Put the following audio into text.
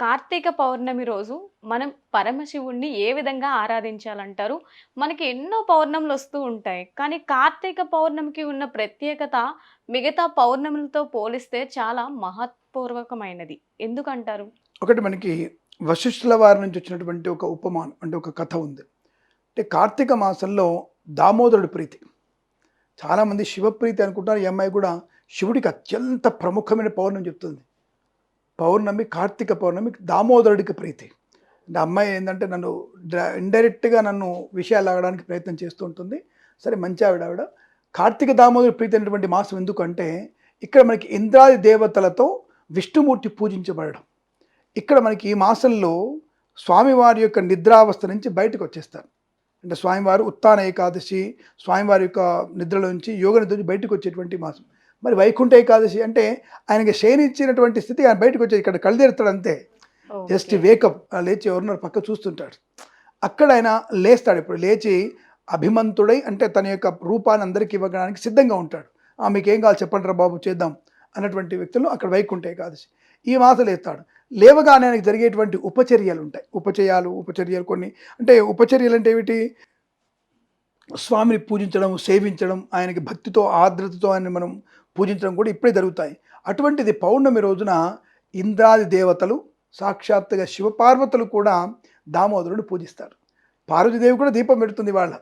కార్తీక పౌర్ణమి రోజు మనం పరమశివుణ్ణి ఏ విధంగా ఆరాధించాలంటారు? మనకి ఎన్నో పౌర్ణములు వస్తూ ఉంటాయి. కానీ కార్తీక పౌర్ణమికి ఉన్న ప్రత్యేకత మిగతా పౌర్ణములతో పోలిస్తే చాలా మహత్పూర్వకమైనది. ఎందుకంటారు? ఒకటి మనకి వశిష్ఠుల వారి నుంచి వచ్చినటువంటి ఒక ఉపమానం అంటే ఒక కథ ఉంది. అంటే కార్తీక మాసంలో దామోదరుడి ప్రీతి. చాలామంది శివప్రీతి అనుకుంటారు ఈ అమ్మాయి కూడా శివుడికి అత్యంత ప్రముఖమైన పౌర్ణమి చెప్తుంది. పౌర్ణమి కార్తీక పౌర్ణమి దామోదరుడికి ప్రీతి. అంటే అమ్మాయి ఏంటంటే నన్ను ఇండైరెక్ట్గా నన్ను విషయాలు ఆగడానికి ప్రయత్నం చేస్తూ ఉంటుంది. సరే మంచి ఆవిడ ఆవిడ. కార్తీక దామోదరుడు ప్రీతి అనేటువంటి మాసం ఎందుకంటే ఇక్కడ మనకి ఇంద్రాది దేవతలతో విష్ణుమూర్తి పూజించబడడం. ఇక్కడ మనకి ఈ మాసంలో స్వామివారి యొక్క నిద్రావస్థ నుంచి బయటకు వచ్చేస్తారు. అంటే స్వామివారు ఉత్తాన ఏకాదశి స్వామివారి యొక్క నిద్రలో నుంచి యోగ నిద్ర నుంచి బయటకు వచ్చేటువంటి మాసం. మరి వైకుంఠ ఏకాదశి అంటే ఆయనకి శయనిచ్చినటువంటి స్థితి ఆయన బయటకు వచ్చేది. ఇక్కడ కళ్ళెడతాడు అంతే. జస్ట్ వేకప్ లేచి ఎవరున్నారు పక్క చూస్తుంటాడు. అక్కడ ఆయన లేస్తాడు ఇప్పుడు. లేచి అభిమంతుడై అంటే తన యొక్క రూపాన్ని అందరికీ ఇవ్వడానికి సిద్ధంగా ఉంటాడు. "ఆ, మీకు ఏం కావాలి చెప్పండి రా బాబు చేద్దాం అన్నటువంటి వ్యక్తులు అక్కడ వైకుంఠ ఏకాదశి. ఈ మాసం లేస్తాడు. లేవగానే ఆయనకి జరిగేటువంటి ఉపచర్యలు ఉంటాయి. ఉపచయాలు ఉపచర్యలు కొన్ని. అంటే ఉపచర్యలు అంటే ఏమిటి? స్వామిని పూజించడం సేవించడం ఆయనకి భక్తితో ఆర్ద్రతతో ఆయన మనం పూజించడం కూడా ఇప్పుడే జరుగుతాయి. అటువంటిది పౌర్ణమి రోజున ఇంద్రాది దేవతలు సాక్షాత్తుగా శివపార్వతులు కూడా దామోదరుని పూజిస్తారు. పార్వతీదేవి కూడా దీపం పెడుతుంది వాళ్ళ.